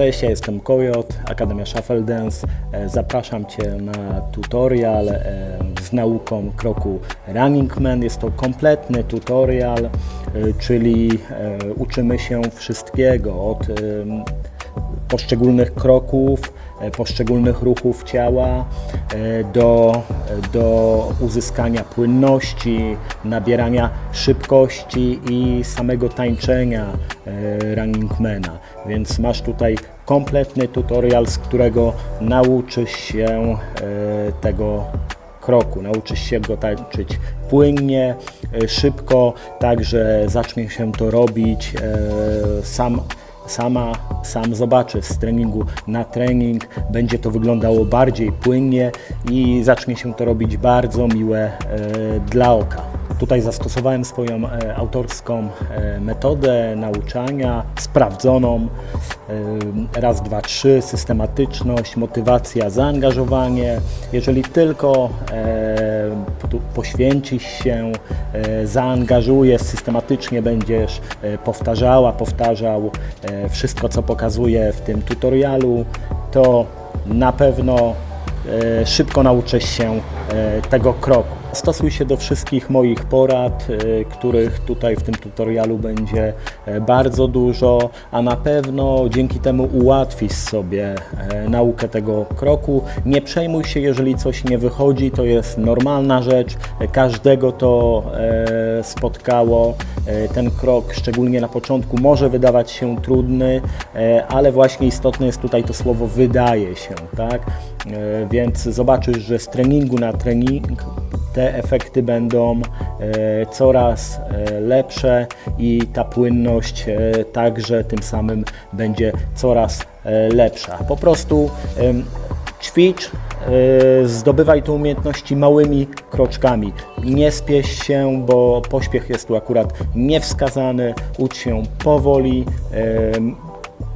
Cześć, ja jestem Kojot, Akademia Shuffle Dance. E, Zapraszam Cię na tutorial e, z nauką kroku Running Man. Jest to kompletny tutorial, e, czyli uczymy się wszystkiego od poszczególnych kroków, poszczególnych ruchów ciała e, do, do uzyskania płynności, nabierania szybkości i samego tańczenia e, runningmana. Więc masz tutaj kompletny tutorial, z którego nauczysz się e, tego kroku. Nauczysz się go tańczyć płynnie, e, szybko, tak że zacznie się to robić e, sam sama, sam zobaczy z treningu na trening, będzie to wyglądało bardziej płynnie i zacznie się to robić bardzo miłe e, dla oka. Tutaj zastosowałem swoją e, autorską e, metodę nauczania, sprawdzoną. E, raz, dwa, trzy, systematyczność, motywacja, zaangażowanie. Jeżeli tylko poświęcisz się, zaangażujesz, systematycznie będziesz powtarzała, powtarzał wszystko, co pokazuję w tym tutorialu, to na pewno szybko nauczysz się tego kroku. Stosuj się do wszystkich moich porad, e, których tutaj w tym tutorialu będzie e, bardzo dużo, a na pewno dzięki temu ułatwisz sobie e, naukę tego kroku. Nie przejmuj się, jeżeli coś nie wychodzi, to jest normalna rzecz, E, każdego to spotkało. E, Ten krok, szczególnie na początku, może wydawać się trudny, e, ale właśnie istotne jest tutaj to słowo wydaje się, tak? E, Więc zobaczysz, że z treningu na trening te efekty będą coraz lepsze i ta płynność także tym samym będzie coraz lepsza. Po prostu ćwicz, zdobywaj te umiejętności małymi kroczkami. Nie spieś się, bo pośpiech jest tu akurat niewskazany. Ucz się powoli.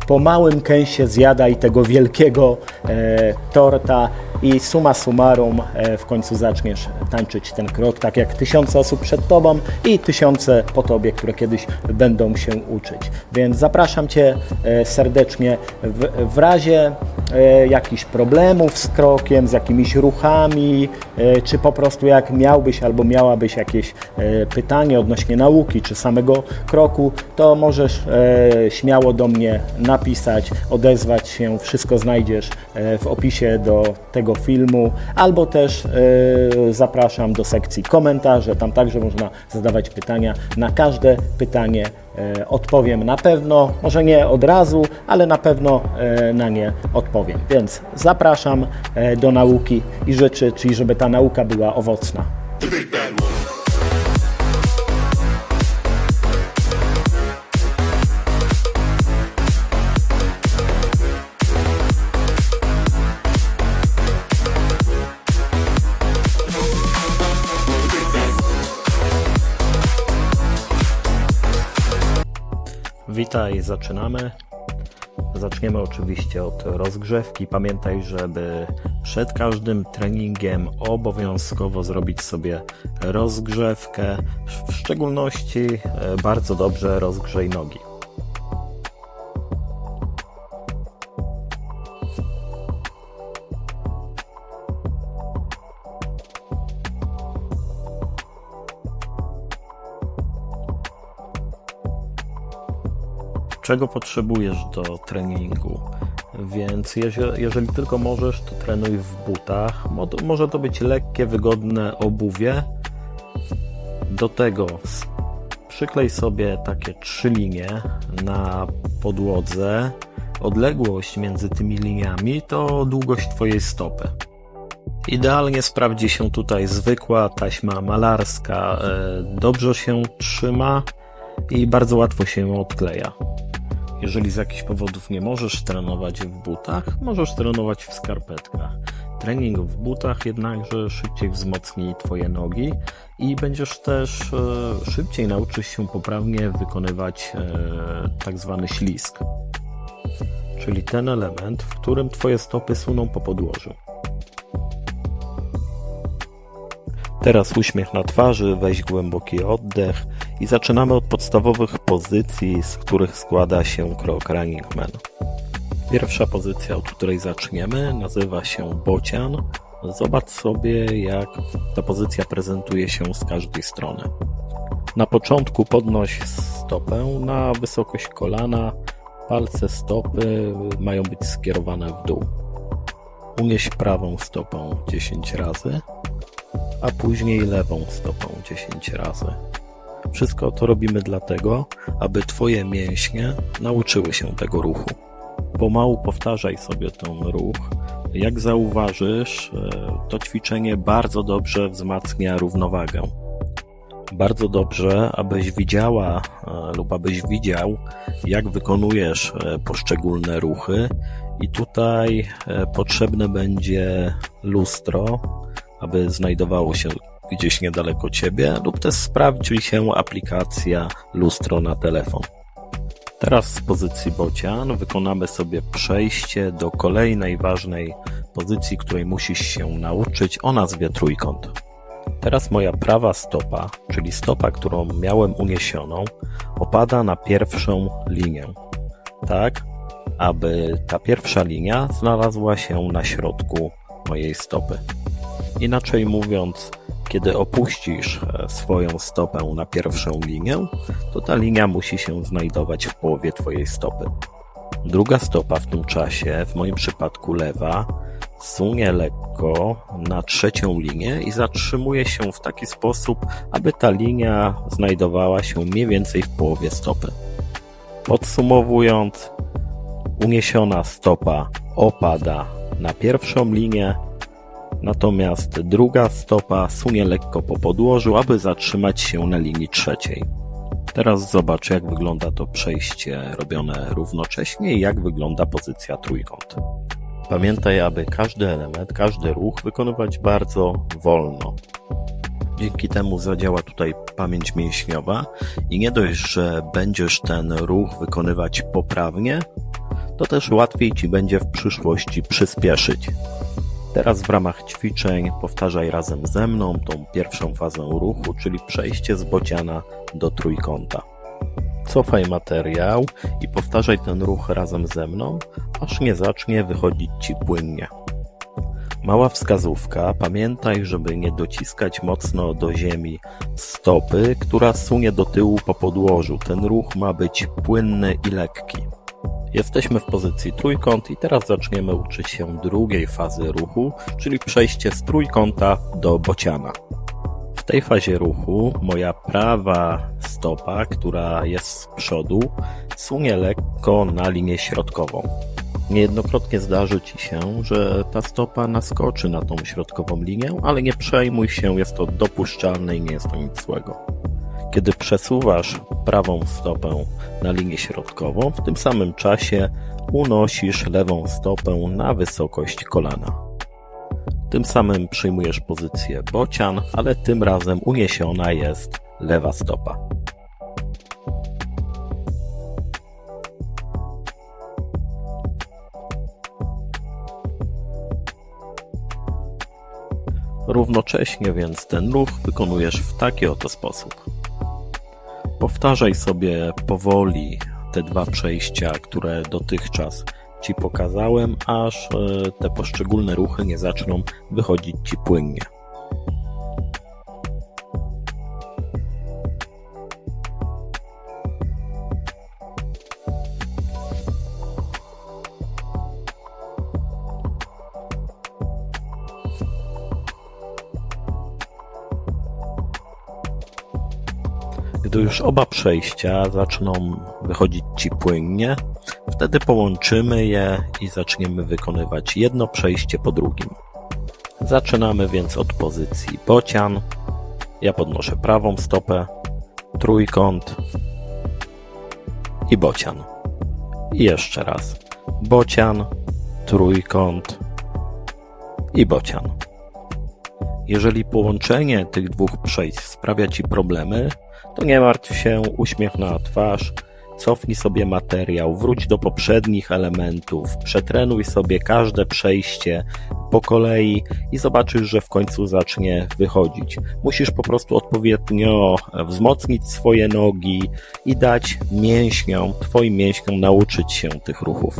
Po małym kęsie zjadaj tego wielkiego e, torta i summa summarum e, w końcu zaczniesz tańczyć ten krok, tak jak tysiące osób przed Tobą i tysiące po Tobie, które kiedyś będą się uczyć. Więc zapraszam Cię e, serdecznie w, w razie e, jakichś problemów z krokiem, z jakimiś ruchami, e, czy po prostu jak miałbyś albo miałabyś jakieś e, pytanie odnośnie nauki, czy samego kroku, to możesz e, śmiało do mnie napisać, odezwać się, wszystko znajdziesz e, w opisie do tego filmu, albo też e, zapraszam do sekcji komentarze, tam także można zadawać pytania. Na każde pytanie e, odpowiem na pewno, może nie od razu, ale na pewno na nie odpowiem. Więc zapraszam do nauki i życzę Ci, żeby ta nauka była owocna. Witaj, zaczynamy. Zaczniemy oczywiście od rozgrzewki. Pamiętaj, żeby przed każdym treningiem obowiązkowo zrobić sobie rozgrzewkę. W szczególności e, bardzo dobrze rozgrzej nogi. Czego potrzebujesz do treningu. Więc jeżeli, tylko możesz, to trenuj w butach. Mo- Może to być lekkie, wygodne obuwie. Do tego przyklej sobie takie trzy linie na podłodze. Odległość między tymi liniami to długość Twojej stopy. Idealnie sprawdzi się tutaj zwykła taśma malarska. e, Dobrze się trzyma i bardzo łatwo się odkleja. Jeżeli z jakichś powodów nie możesz trenować w butach, możesz trenować w skarpetkach. Trening w butach jednakże szybciej wzmocni Twoje nogi i będziesz też e, szybciej nauczyć się poprawnie wykonywać e, tak zwany ślizg, czyli ten element, w którym Twoje stopy suną po podłożu. Teraz uśmiech na twarzy, weź głęboki oddech i zaczynamy od podstawowych pozycji, z których składa się krok Running Man. Pierwsza pozycja, od której zaczniemy, nazywa się bocian. Zobacz sobie, jak ta pozycja prezentuje się z każdej strony. Na początku podnoś stopę na wysokość kolana, palce stopy mają być skierowane w dół. Unieś prawą stopę 10 razy, a później lewą stopą 10 razy. Wszystko to robimy dlatego, aby Twoje mięśnie nauczyły się tego ruchu. Pomału powtarzaj sobie ten ruch. Jak zauważysz, e, to ćwiczenie bardzo dobrze wzmacnia równowagę. Bardzo dobrze, abyś widziała e, lub abyś widział, jak wykonujesz e, poszczególne ruchy, i tutaj potrzebne będzie lustro, aby znajdowało się gdzieś niedaleko ciebie, lub też sprawdzi się aplikacja lustro na telefon. Teraz z pozycji bocian wykonamy sobie przejście do kolejnej ważnej pozycji, której musisz się nauczyć o nazwie trójkąt. Teraz moja prawa stopa, czyli stopa, którą miałem uniesioną, opada na pierwszą linię. Tak, aby ta pierwsza linia znalazła się na środku mojej stopy. Inaczej mówiąc, kiedy opuścisz e, swoją stopę na pierwszą linię, to ta linia musi się znajdować w połowie Twojej stopy. Druga stopa w tym czasie, w moim przypadku lewa, sunie lekko na trzecią linię i zatrzymuje się w taki sposób, aby ta linia znajdowała się mniej więcej w połowie stopy. Podsumowując, uniesiona stopa opada na pierwszą linię, natomiast druga stopa sunie lekko po podłożu, aby zatrzymać się na linii trzeciej. Teraz zobacz, jak wygląda to przejście robione równocześnie i jak wygląda pozycja trójkąt. Pamiętaj, aby każdy element, każdy ruch wykonywać bardzo wolno. Dzięki temu zadziała tutaj pamięć mięśniowa i nie dość, że będziesz ten ruch wykonywać poprawnie, to też łatwiej Ci będzie w przyszłości przyspieszyć. Teraz w ramach ćwiczeń powtarzaj razem ze mną tą pierwszą fazę ruchu, czyli przejście z bociana do trójkąta. Cofaj materiał i powtarzaj ten ruch razem ze mną, aż nie zacznie wychodzić Ci płynnie. Mała wskazówka, pamiętaj, żeby nie dociskać mocno do ziemi stopy, która sunie do tyłu po podłożu. Ten ruch ma być płynny i lekki. Jesteśmy w pozycji trójkąt i teraz zaczniemy uczyć się drugiej fazy ruchu, czyli przejście z trójkąta do bociana. W tej fazie ruchu moja prawa stopa, która jest z przodu, sunie lekko na linię środkową. Niejednokrotnie zdarzy Ci się, że ta stopa naskoczy na tą środkową linię, ale nie przejmuj się, jest to dopuszczalne i nie jest to nic złego. Kiedy przesuwasz prawą stopę na linię środkową, w tym samym czasie unosisz lewą stopę na wysokość kolana. Tym samym przyjmujesz pozycję bocian, ale tym razem uniesiona jest lewa stopa. Równocześnie więc ten ruch wykonujesz w taki oto sposób. Powtarzaj sobie powoli te dwa przejścia, które dotychczas Ci pokazałem, aż e, te poszczególne ruchy nie zaczną wychodzić Ci płynnie. Gdy już oba przejścia zaczną wychodzić Ci płynnie, wtedy połączymy je i zaczniemy wykonywać jedno przejście po drugim. Zaczynamy więc od pozycji bocian. Ja podnoszę prawą stopę, trójkąt i bocian. I jeszcze raz. Bocian, trójkąt i bocian. Jeżeli połączenie tych dwóch przejść sprawia Ci problemy, to nie martw się, uśmiech na twarz, cofnij sobie materiał, wróć do poprzednich elementów, przetrenuj sobie każde przejście po kolei i zobaczysz, że w końcu zacznie wychodzić. Musisz po prostu odpowiednio wzmocnić swoje nogi i dać mięśniom, Twoim mięśniom nauczyć się tych ruchów.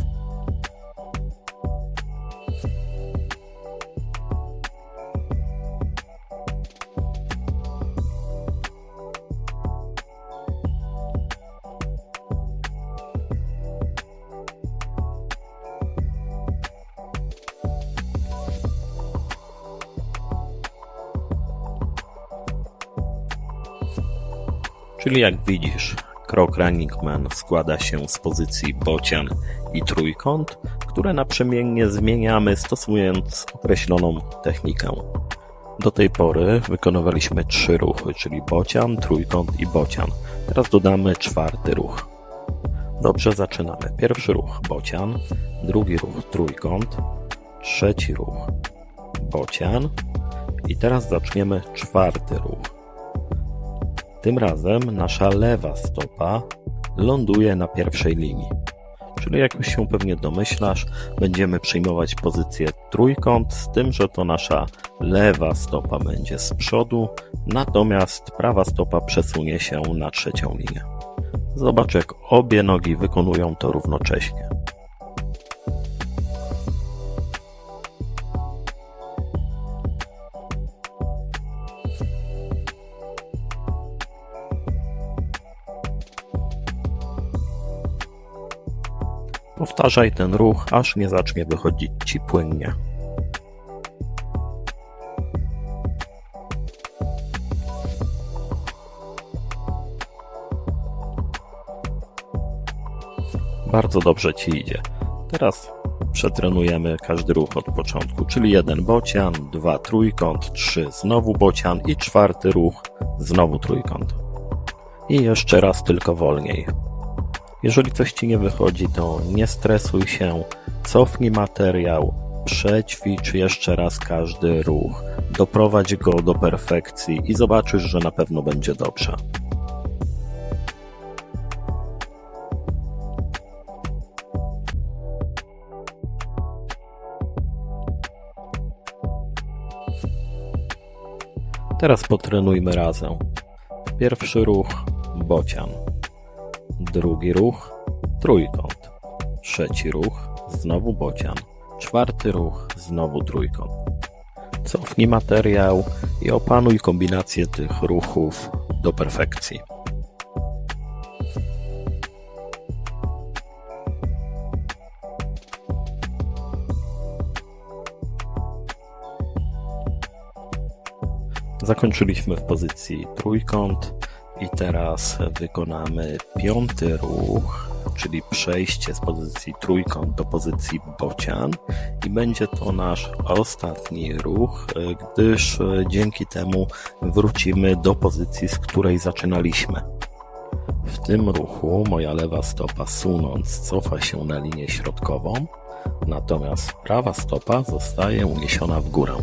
Czyli jak widzisz, krok Running Man składa się z pozycji bocian i trójkąt, które naprzemiennie zmieniamy stosując określoną technikę. Do tej pory wykonywaliśmy trzy ruchy, czyli bocian, trójkąt i bocian. Teraz dodamy czwarty ruch. Dobrze, zaczynamy. Pierwszy ruch bocian, drugi ruch trójkąt, trzeci ruch bocian i teraz zaczniemy czwarty ruch. Tym razem nasza lewa stopa ląduje na pierwszej linii. Czyli jak już się pewnie domyślasz, będziemy przyjmować pozycję trójkąt, z tym, że to nasza lewa stopa będzie z przodu, natomiast prawa stopa przesunie się na trzecią linię. Zobacz, jak obie nogi wykonują to równocześnie. Powtarzaj ten ruch, aż nie zacznie wychodzić ci płynnie. Bardzo dobrze ci idzie. Teraz przetrenujemy każdy ruch od początku, czyli jeden bocian, dwa trójkąt, trzy znowu bocian i czwarty ruch znowu trójkąt. I jeszcze raz tylko wolniej. Jeżeli coś ci nie wychodzi, to nie stresuj się, cofnij materiał, przećwicz jeszcze raz każdy ruch, doprowadź go do perfekcji i zobaczysz, że na pewno będzie dobrze. Teraz potrenujmy razem. Pierwszy ruch bocian. Drugi ruch trójkąt. Trzeci ruch znowu bocian. Czwarty ruch znowu trójkąt. Cofnij materiał i opanuj kombinację tych ruchów do perfekcji. Zakończyliśmy w pozycji trójkąt i teraz wykonamy piąty ruch, czyli przejście z pozycji trójkąt do pozycji bocian i będzie to nasz ostatni ruch, gdyż dzięki temu wrócimy do pozycji, z której zaczynaliśmy. W tym ruchu moja lewa stopa sunąc cofa się na linię środkową, natomiast prawa stopa zostaje uniesiona w górę.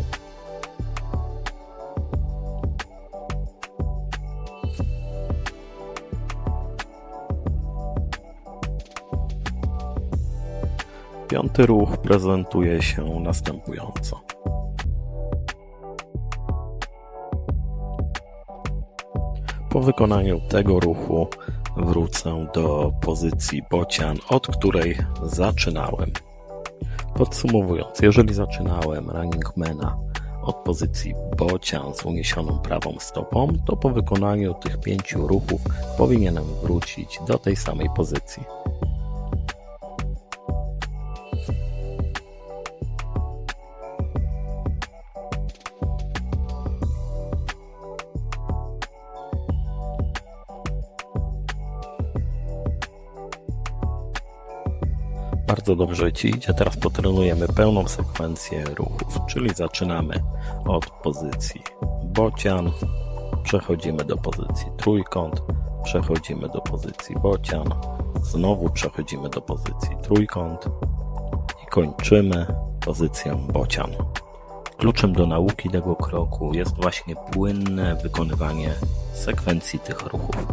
Piąty ruch prezentuje się następująco. Po wykonaniu tego ruchu wrócę do pozycji bocian, od której zaczynałem. Podsumowując, jeżeli zaczynałem runningmana od pozycji bocian z uniesioną prawą stopą, to po wykonaniu tych pięciu ruchów powinienem wrócić do tej samej pozycji. Bardzo dobrze Ci idzie. Teraz potrenujemy pełną sekwencję ruchów, czyli zaczynamy od pozycji bocian, przechodzimy do pozycji trójkąt, przechodzimy do pozycji bocian, znowu przechodzimy do pozycji trójkąt i kończymy pozycją bocian. Kluczem do nauki tego kroku jest właśnie płynne wykonywanie sekwencji tych ruchów.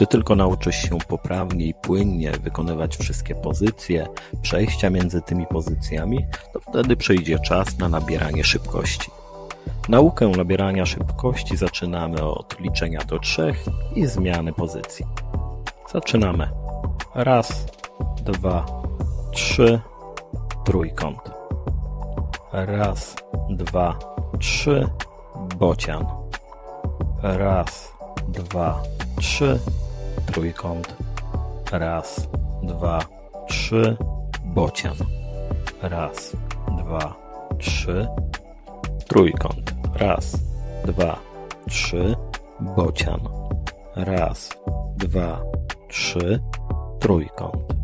Gdy tylko nauczysz się poprawnie i płynnie wykonywać wszystkie pozycje, przejścia między tymi pozycjami, to wtedy przyjdzie czas na nabieranie szybkości. Naukę nabierania szybkości zaczynamy od liczenia do trzech i zmiany pozycji. Zaczynamy. Raz, dwa, trzy, trójkąt. Raz, dwa, trzy, bocian. Raz, dwa, trzy, trójkąt. Raz, dwa, trzy, bocian. Raz, dwa, trzy, trójkąt. Raz, dwa, trzy, bocian. Raz, dwa, trzy, trójkąt.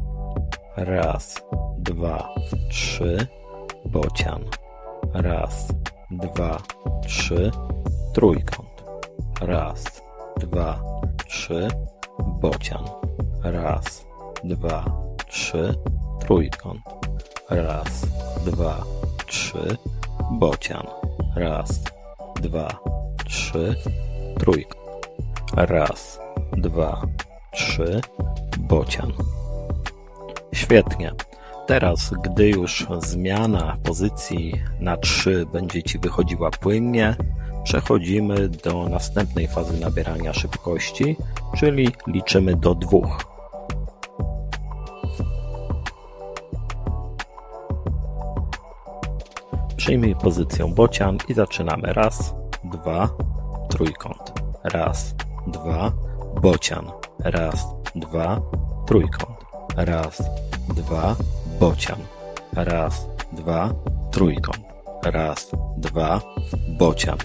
Raz, dwa, trzy, bocian. Raz, dwa, trzy, trójkąt. Raz, dwa, trzy, bocian. Raz, dwa, trzy, trójkąt. Raz, dwa, trzy, bocian. Raz, dwa, trzy, trójkąt. Raz, dwa, trzy, bocian. Świetnie. Teraz, gdy już zmiana pozycji na 3 będzie Ci wychodziła płynnie, przechodzimy do następnej fazy nabierania szybkości, czyli liczymy do dwóch. Przyjmij pozycję bocian i zaczynamy. Raz, dwa, trójkąt. Raz, dwa, bocian. Raz, dwa, trójkąt. Raz, dwa, bocian. Raz, dwa, trójkąt. Raz, dwa, bocian.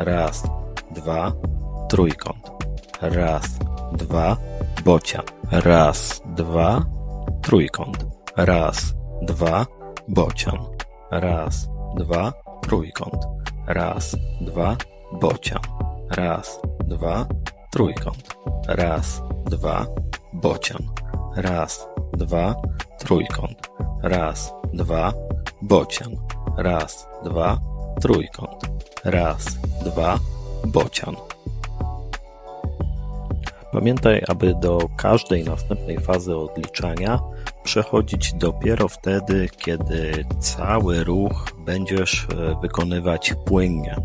Raz, dwa, trójkąt. Raz, dwa, bocian. Raz, dwa, trójkąt. Raz, dwa, bocian. Raz, dwa, trójkąt. Raz, dwa, bocian. Raz, dwa, trójkąt. Raz, dwa, bocian. Raz, dwa, trójkąt. Raz, dwa, bocian. Raz, dwa, trójkąt. Raz, dwa, bocian. Pamiętaj, aby do każdej następnej fazy odliczania przechodzić dopiero wtedy, kiedy cały ruch będziesz e, wykonywać płynnie.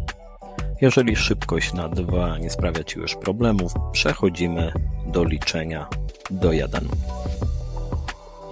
Jeżeli szybkość na 2 nie sprawia Ci już problemów, przechodzimy do liczenia do 1.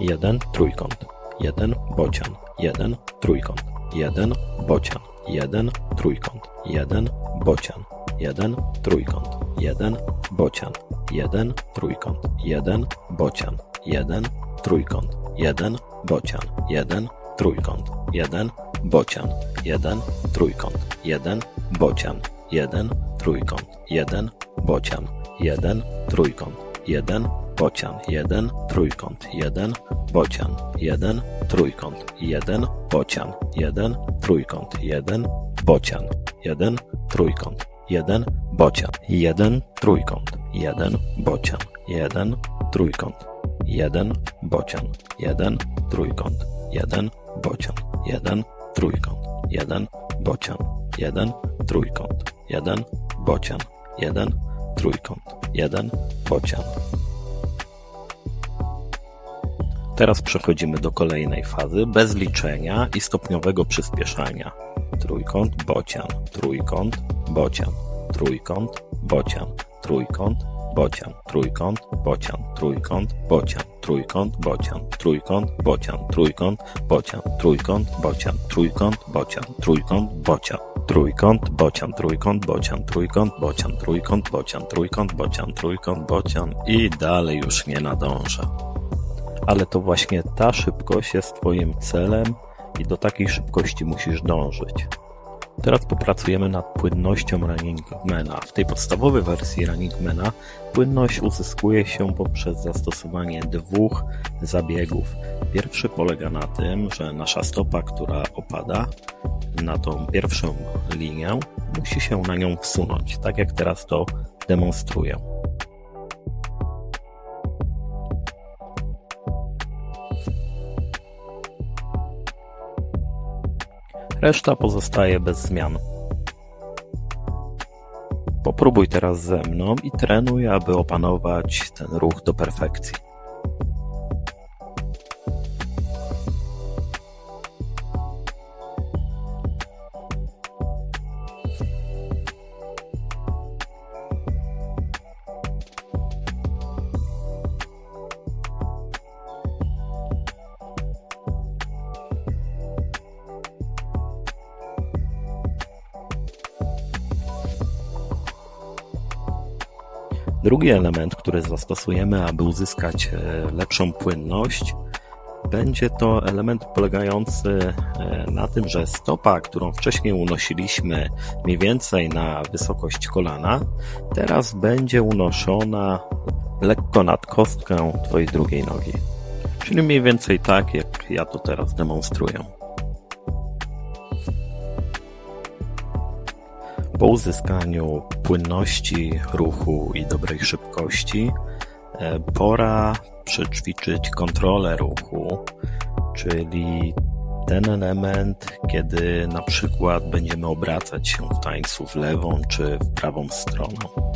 1 trójkąt, 1 bocian, 1 trójkąt, 1 bocian, 1 trójkąt, 1 bocian, 1 trójkąt, 1 bocian, 1 trójkąt, 1 bocian, 1 trójkąt, 1 bocian, 1 trójkąt, 1 bocian, 1 trójkąt, 1 bocian, 1 trójkąt, 1 bocian, 1 trójkąt, 1 bocian, 1 trójkąt, 1 bocian, 1 trójkąt, 1 bocian, 1 trójkąt, jeden, bocian, jeden, trójkąt, jeden, bocian, jeden, trójkąt, jeden, bocian, jeden, trójkąt, jeden, bocian, jeden, trójkąt, jeden, bocian, jeden, trójkąt, jeden, bocian, jeden, trójkąt, jeden, bocian, jeden, trójkąt, jeden, bocian, Teraz przechodzimy do kolejnej fazy bez liczenia i stopniowego przyspieszania. Trójkąt, bocian, trójkąt, bocian, trójkąt, bocian, trójkąt, bocian, trójkąt, bocian, trójkąt, bocian, trójkąt, bocian, trójkąt, bocian, trójkąt, bocian, trójkąt, bocian, trójkąt, bocian, trójkąt, bocian, trójkąt, bocian, trójkąt, bocian, trójkąt, bocian, trójkąt, bocian, trójkąt, bocian, trójkąt, bocian i dalej już nie nadąża. Ale to właśnie ta szybkość jest Twoim celem i do takiej szybkości musisz dążyć. Teraz popracujemy nad płynnością Runningmana. W tej podstawowej wersji Runningmana płynność uzyskuje się poprzez zastosowanie dwóch zabiegów. Pierwszy polega na tym, że nasza stopa, która opada na tą pierwszą linię, musi się na nią wsunąć, tak jak teraz to demonstruję. Reszta pozostaje bez zmian. Po Popróbuj teraz ze mną i trenuj, aby opanować ten ruch do perfekcji. Drugi element, który zastosujemy, aby uzyskać e, lepszą płynność, będzie to element polegający e, na tym, że stopa, którą wcześniej unosiliśmy mniej więcej na wysokość kolana, teraz będzie unoszona lekko nad kostkę Twojej drugiej nogi. Czyli mniej więcej tak, jak ja to teraz demonstruję. Po uzyskaniu płynności ruchu i dobrej szybkości, e, pora przećwiczyć kontrolę ruchu, czyli ten element, kiedy na przykład będziemy obracać się w tańcu w lewą czy w prawą stronę.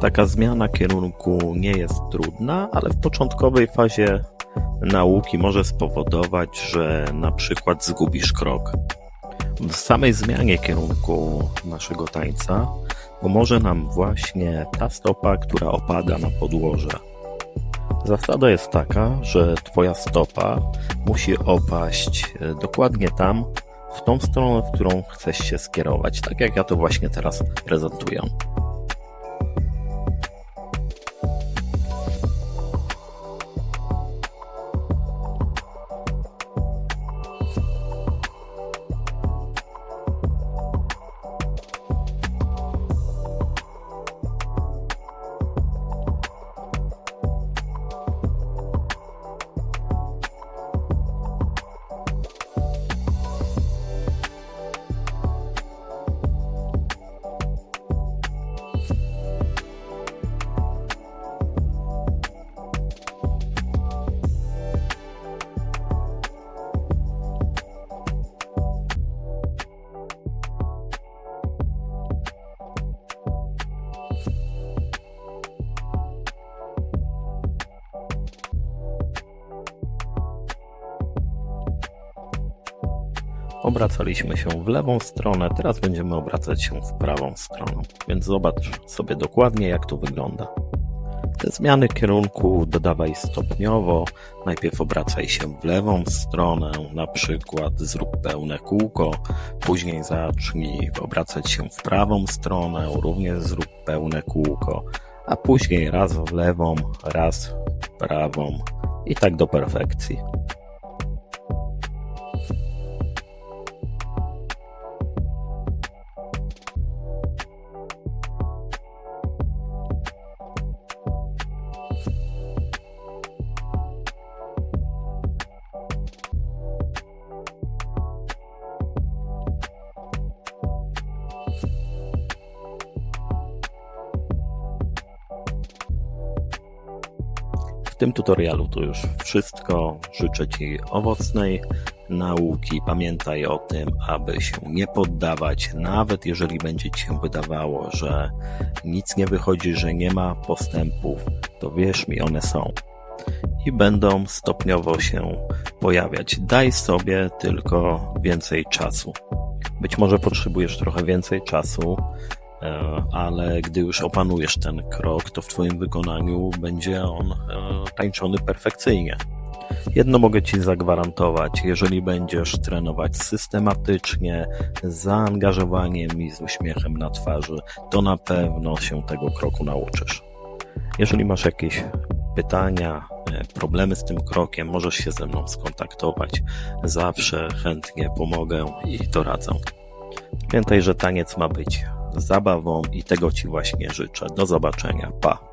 Taka zmiana kierunku nie jest trudna, ale w początkowej fazie nauki może spowodować, że na przykład zgubisz krok. W samej zmianie kierunku naszego tańca pomoże nam właśnie ta stopa, która opada na podłoże. Zasada jest taka, że Twoja stopa musi opaść e, dokładnie tam, w tą stronę, w którą chcesz się skierować, tak jak ja to właśnie teraz prezentuję. Obracaliśmy się w lewą stronę, teraz będziemy obracać się w prawą stronę, więc zobacz sobie dokładnie, jak to wygląda. Te zmiany kierunku dodawaj stopniowo. Najpierw obracaj się w lewą stronę, na przykład zrób pełne kółko, później zacznij obracać się w prawą stronę, również zrób pełne kółko, a później raz w lewą, raz w prawą i tak do perfekcji. Tutorialu to już wszystko. Życzę Ci owocnej nauki. Pamiętaj o tym, aby się nie poddawać, nawet jeżeli będzie Ci się wydawało, że nic nie wychodzi, że nie ma postępów, to wierz mi, one są. I będą stopniowo się pojawiać. Daj sobie tylko więcej czasu. Być może potrzebujesz trochę więcej czasu, ale gdy już opanujesz ten krok, to w Twoim wykonaniu będzie on e, tańczony perfekcyjnie. Jedno mogę Ci zagwarantować, jeżeli będziesz trenować systematycznie, z zaangażowaniem i z uśmiechem na twarzy, to na pewno się tego kroku nauczysz. Jeżeli masz jakieś pytania, e, problemy z tym krokiem, możesz się ze mną skontaktować. Zawsze chętnie pomogę i doradzę. Pamiętaj, że taniec ma być zabawą i tego Ci właśnie życzę. Do zobaczenia. Pa!